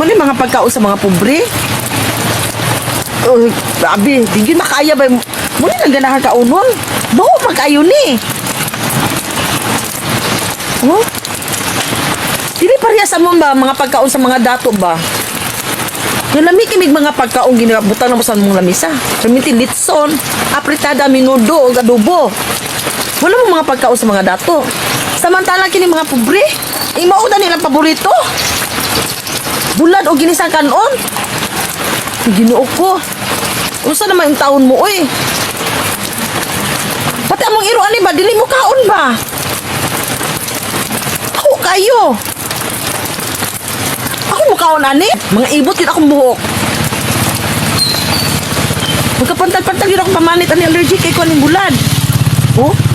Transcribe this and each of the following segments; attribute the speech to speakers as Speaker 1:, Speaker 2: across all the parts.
Speaker 1: Mali mga pagkaon sa mga pobre. Uy, grabe, di makaya ba? Muli lang ganahan ka unon. Bawa magkayo ni. Oh? Dili pareha sa mo ba mga pagkaon sa mga dato ba? Yung lami mga pagkaon ginabutang na mo sa mong lamisa. Permitin litson, apritada, minudo, o adobo. Wala mo mga pagkaon sa mga dato. Samantala kini mga pobre, imao na nilang paborito. Bulad o ginisang kanon. Ginoo ko. Unsa naman yung taon mo, oy? Pati among iro ani ba dili mo kaon ba? Ako kayo. Ako mo kaon ani? Mga ibot yun akong buhok. Magkapantal-pantal yun akong pamanit ani allergic kay ko bulad. Oh?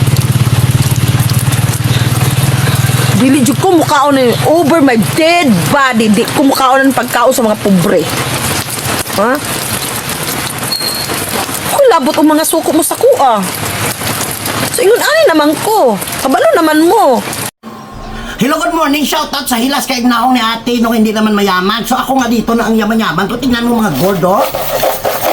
Speaker 1: Dili jud ko mukaon ni over my dead body. Di ko mukaon ng pagkaon sa mga pobre. Ha? Ako labot ang mga suko mo sa kuha. So ingon ani naman ko. Kabalo naman mo.
Speaker 2: Hello, good morning. Shoutout sa hilas kay Ignahong ni ate nung hindi naman mayaman. So ako nga dito na ang yaman-yaman. So tingnan mo mga gold, oh.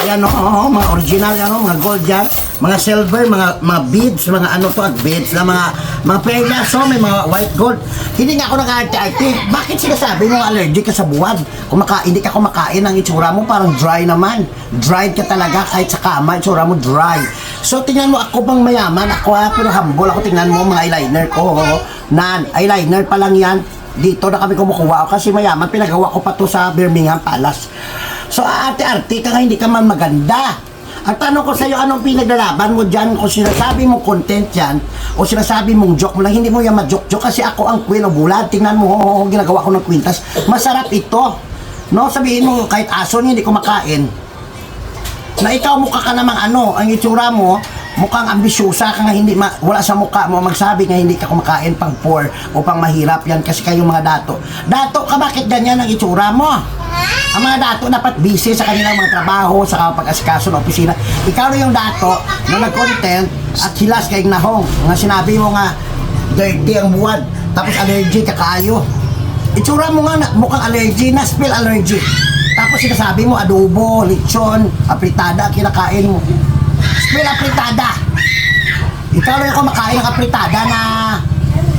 Speaker 2: Ayan, oh, oh, mga original, ano, mga gold yan. Mga silver, mga mga beads, mga ano to at beads, na mga mga perlas, so may mga white gold. Hindi nga ako nag-arte-arte. Bakit sinasabi mo allergic ka sa buwan? Kumaka, hindi ka kumakain ng itsura mo, parang dry naman. Dried ka talaga kahit sa kama, itsura mo dry. So tingnan mo ako bang mayaman? Ako ha, pero humble ako. Tingnan mo mga eyeliner ko. Nan, eyeliner pa lang yan. Dito na kami kumukuha kasi mayaman. Pinagawa ko pa to sa Birmingham Palace. So ate-arte ka nga, hindi ka man maganda. Ang tanong ko sa iyo, anong pinaglalaban mo dyan? Kung sinasabi mong content yan, o sinasabi mong joke mo lang, hindi mo yan ma-joke-joke kasi ako ang queen of bulad. Tingnan mo, oh, ginagawa ko ng kwintas. Masarap ito. No, sabihin mo, kahit aso niya hindi kumakain, na ikaw mukha ka namang ano, ang itsura mo, mukhang ambisyosa ka nga hindi ma, wala sa mukha mo magsabi nga hindi ka kumakain pang poor o pang mahirap yan kasi kayong mga dato. Dato ka bakit ganyan ang itsura mo? Ang mga dato dapat busy sa kanilang mga trabaho, sa pag-asikaso ng opisina. Ikaw na yung dato na nag-content at hilas kay Nahong. Nga sinabi mo nga, dirty ang buwan, tapos allergy ka kayo. Itsura mo nga na, mukhang allergy na, spill allergy. Tapos sinasabi mo, adobo, lechon, apritada, kinakain mo. Spill apritada. Ikaw na yung kumakain ng apritada na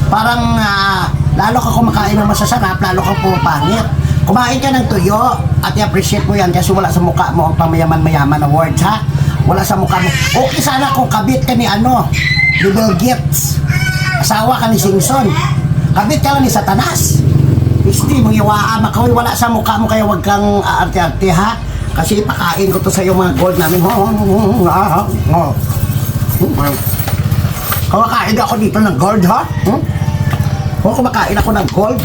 Speaker 2: parang ah, lalo ka kumakain ng masasarap, lalo kang pumapangit. Kumain ka ng tuyo at i-appreciate mo yan kasi wala sa mukha mo ang pamayaman-mayaman na words ha. Wala sa mukha mo. Okay sana kung kabit ka ni ano, ni Bill Gates. Asawa ka ni Simpson. Kabit ka lang ni Satanas. Isti, mong iwaan, makawin wala sa mukha mo kaya wag kang aarte-arte ha. Kasi ipakain ko to sa iyo mga gold namin. Kumakain ako dito ng gold ha. Hmm? O kumakain ako ng gold.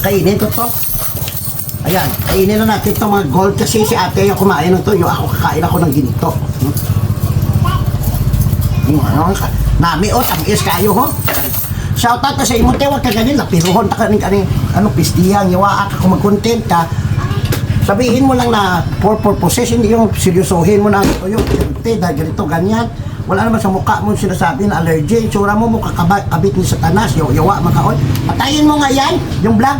Speaker 2: Kainin ko to. Ayan, kainin na natin itong mga gold kasi si ate yung kumain ng tuyo. Ako kakain ako ng ginto. Hmm? Ano, ka- Nami o, tamis kayo ho. Shoutout na sa imo, te, huwag ka ganyan, lapiruhon ta ka ng kaning, ano, pistihan, yawa ka, kung mag-content ka, sabihin mo lang na for purposes, hindi yung seryosohin mo na, o yung, te, dahil ganito, ganyan, wala naman sa mukha mo sinasabi na allergy, itsura mo kakabit kabit ni satanas, yaw, yawa, makaon, patayin mo nga yan, yung vlog,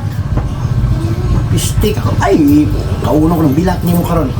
Speaker 2: pistik ako, ay, kauno ko ng bilat niyo mo karon